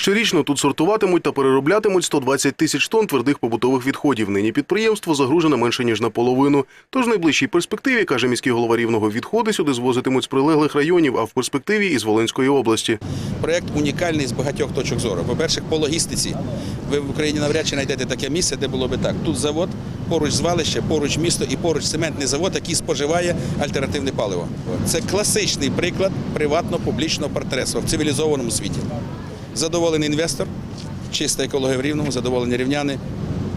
Щорічно тут сортуватимуть та перероблятимуть 120 тисяч тонн твердих побутових відходів. Нині підприємство загружене менше ніж наполовину. Тож в найближчій перспективі, каже міський голова Рівного, відходи сюди звозитимуть з прилеглих районів, а в перспективі із Волинської області. Проєкт унікальний з багатьох точок зору. По-перше, по логістиці. Ви в Україні навряд чи знайдете таке місце, де було би так. Тут завод, поруч звалище, поруч місто і поруч цементний завод, який споживає альтернативне паливо. Це класичний приклад приватно-публічного партнерства в цивілізованому світі. Задоволений інвестор, чиста екологія в рівному, задоволені рівняни,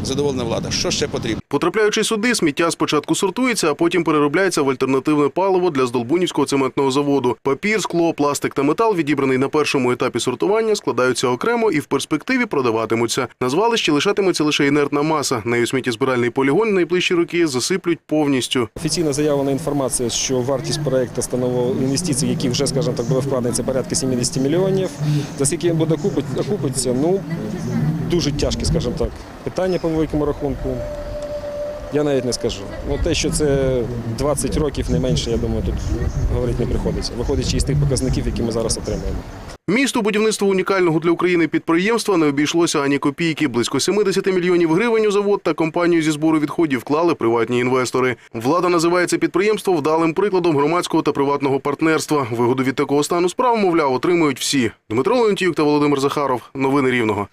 задоволена влада. Що ще потрібно? Потрапляючи сюди, сміття спочатку сортується, а потім переробляється в альтернативне паливо для Здолбунівського цементного заводу. Папір, скло, пластик та метал, відібраний на першому етапі сортування, складаються окремо і в перспективі продаватимуться. На звалищі лишатиметься лише інертна маса. Нею сміттєзбиральний полігон в найближчі роки засиплють повністю. Офіційно заявлена інформація, що вартість проекту становила інвестицій, які вже, скажімо так, були вкладені, це порядка 70 мільйонів. За скільки він буде окупиться, ну дуже тяжкі, скажімо так, питання по великому рахунку. Я навіть не скажу. Ну, те, що це 20 років, не менше, я думаю, тут говорити не приходиться. Виходячи із тих показників, які ми зараз отримуємо. Місту будівництво унікального для України підприємства не обійшлося ані копійки. Близько 70 мільйонів гривень у завод та компанію зі збору відходів вклали приватні інвестори. Влада називає це підприємство вдалим прикладом громадського та приватного партнерства. Вигоду від такого стану справ, мовляв, отримують всі. Дмитро Леонтіюк та Володимир Захаров. Новини Рівного.